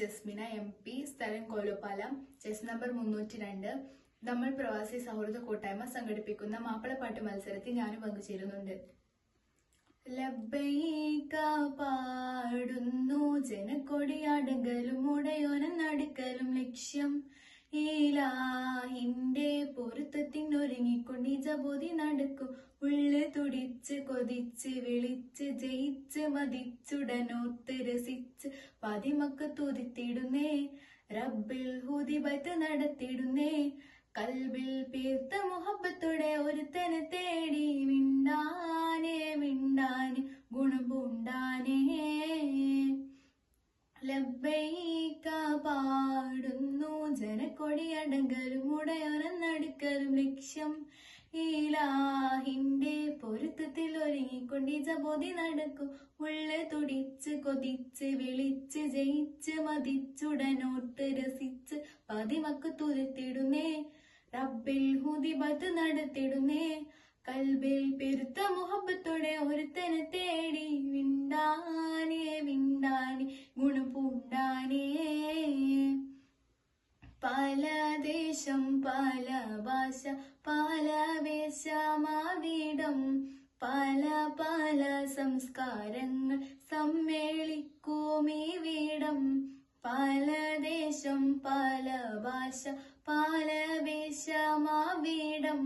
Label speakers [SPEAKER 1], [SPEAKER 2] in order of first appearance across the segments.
[SPEAKER 1] Jasmina M P സ്ഥലം കോലുപാലം chess number മുന്നൂറ്റി രണ്ട് നമ്മൾ പ്രവാസി സൗഹൃദ കൂട്ടായ്മ സംഘടിപ്പിക്കുന്ന മാപ്പിളപ്പാട്ട് മത്സരത്തിൽ ഞാനും പങ്കുചേരുന്നുണ്ട്. ലബ്ബൈക പാടുന്നു ജനക്കൊടിയാടുകലും ഉടയോനം നടുക്കലും ലക്ഷ്യം. ഈലാഹിന്റെ പൊരുത്തത്തിനൊരുങ്ങിക്കൊണ്ട് ജബോധി നടക്കും. ഉള്ളു തുടിച്ച് കൊതിച്ച് വിളിച്ച് ജയിച്ച് മതിച്ചുടനോത്ത് രസിച്ച് പതിമക്ക് തുതിത്തിടുന്നേ. റബ്ബിൽ ഹുതിബത്ത് നടത്തിടുന്നേ. കൽബിൽ പേർത്ത മുഹബത്തോടെ ഒരുത്തനെ തേടി മിണ്ടാനേ മിണ്ടാനെ ഗുണം പൂണ്ടാനേ. ലബ്ബൈക പാടുന്നു ജനക്കൊടിയടങ്കലും ഉടയോരം നടുക്കലും ലക്ഷ്യം. ഈലാഹിന്റെ പൊരുത്തത്തിൽ ഒരുങ്ങിക്കൊണ്ട് ജബോധി നടക്കും. ഉള്ള തുടിച്ച് കൊതിച്ച് വിളിച്ച് ജയിച്ച് മതിച്ചുടനോട്ട് രസിച്ച് പതിമക്ക് തുരുത്തിടുന്നേ റബ്ബിൽ ഹുദിബത്ത് നടത്തിടുന്നേ. കൽബിൽ പെരുത്ത മുഹബത്തോടെ ഒരുത്തനെ പല ദേശം പല ഭാഷ പല വേശമാവിടം പല പല സംസ്കാരങ്ങൾ സമ്മേളിക്കും ഈ വീടം പല ദേശം പല ഭാഷ പല വേശമാവിടം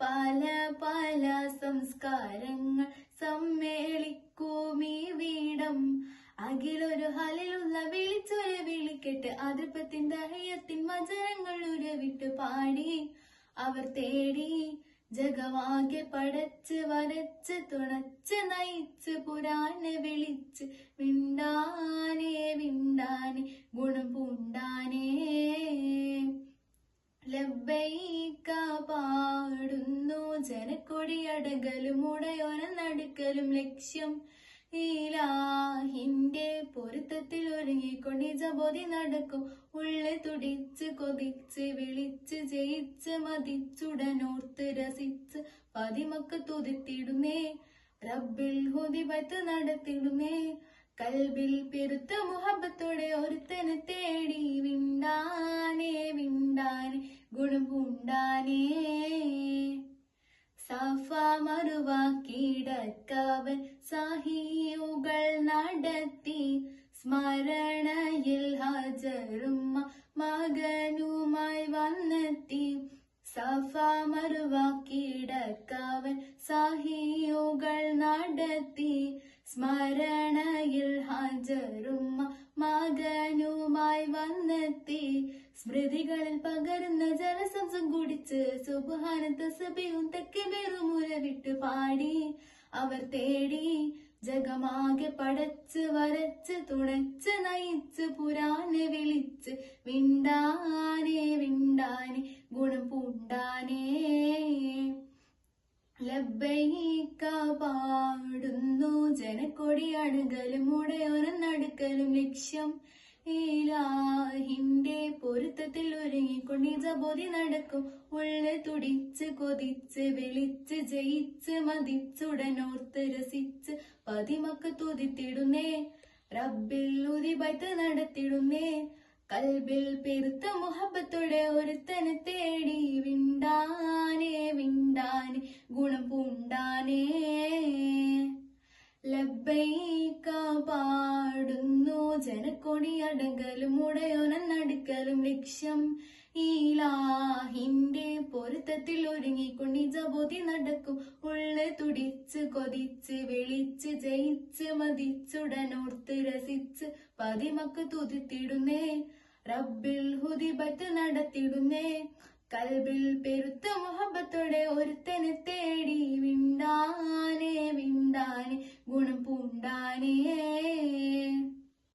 [SPEAKER 1] പല പല സംസ്കാരങ്ങൾ സമ്മേളിക്കും വീടം അഖിലൊരു ഹലിലുള്ള വിളിച്ചൊരു വിളിക്കെട്ട് അതിർപ്പത്തിൻ ദഹയത്തിൻ മജരങ്ങൾ ഉരവിട്ട് പാടി. അവർ തേടി ജഗവാകെ പടച്ച് വരച്ച് തുണച്ച് നയിച്ച് പുരാനെ വിളിച്ച് വിണ്ടാനേ വിണ്ടാനെ ഗുണം പൂണ്ടാനേ. ലബ്ബൈക പാടുന്നു ജനക്കൊടിയടകലും ഉടയോനം നടുക്കലും ലക്ഷ്യം ഈലാഹിന്റെ പൊരുത്തത്തിൽ ഒരുങ്ങിക്കൊണ്ട് ജബോധി നടക്കും. ഉള്ളെ തുടിച്ച് കൊതിച്ച് വിളിച്ച് ജയിച്ച് മതിച്ചുടനോർത്ത് രസിച്ച് പതിമക്ക് തുതിത്തിടുന്നേ. റബ്ബിൽ പത്ത് നടത്തിടുന്നേ. കൽബിൽ പെരുത്ത മുഹബത്തോടെ ഒരുത്തനെ തേടി വിണ്ടാനേ വിണ്ടാനേ. ഗുണം പൂണ്ടാനേ. മറുവാക്കിടക്കവൻ സാഹിയുകൾ നടത്തി സ്മരണയിൽ ഹാജറുമ്മ മകനുമായി വന്നെത്തി. സഫ മറുവാക്കിടക്കവൻ സാഹിയുകൾ നടത്തി സ്മരണയിൽ ഹാജറുമ്മ മകൻ സ്മൃതികളിൽ പകരുന്ന ജലസംസം കുടിച്ച് സുബാനത്ത സഭയും തെക്ക് വെറുമുര വിട്ട് പാടി. അവർ തേടി ജഗമാകെ പടച്ച് വരച്ച് തുണച്ച് നയിച്ച് പുരാനെ വിളിച്ച് വിണ്ടാനെ വിണ്ടാനെ ഗുണം പൂണ്ടാനേ. പാടുന്നു പാടുന്നു ജനക്കൊടിയടുകലും ഉടയോരം നടുക്കലും ലക്ഷ്യം. ഈലാഹിന്റെ ജബോധി നടക്കും. ഉള്ളു തുടിച്ച് കൊതിച്ച് വിളിച്ച് ജയിച്ച് മതിച്ചുടനോർത്ത് രസിച്ച് പതിമക്ക് തുതിത്തിടുന്നേ. റബ്ബിൽ ഉതിബത്ത് നടത്തിടുന്നേ. കൽബിൽ പെരുത്ത മുഹബത്തോടെ ഒരുത്തനെ തേടി വിണ്ടാനേ വിണ്ടാനെ ഗുണം പൂണ്ടാനേ. ലബൈക്ക പാടുന്നു ജനക്കൊടി അടങ്കലും നടുക്കലും ലക്ഷ്യം. ഈലാഹിന്റെ പൊരുത്തത്തിൽ ഒരുങ്ങിക്കൊണ്ട് ജബോതി നടക്കും. ഉള്ളു തുടിച്ച് കൊതിച്ച് വിളിച്ച് ജയിച്ച് മതിച്ചുടനോർത്ത് രസിച്ച് പതിമക്ക് തുതിത്തിടുന്നേ. റബ്ബിൽ ഹുദിബത്ത് നടത്തിടുന്നേ. കൽബിൽ പെരുത്ത മുഹബത്തോടെ ഒരുത്തനെ തേടി വിണ്ടാനേ വിണ്ടാനെ. ഗുണം പൂണ്ടാനേ.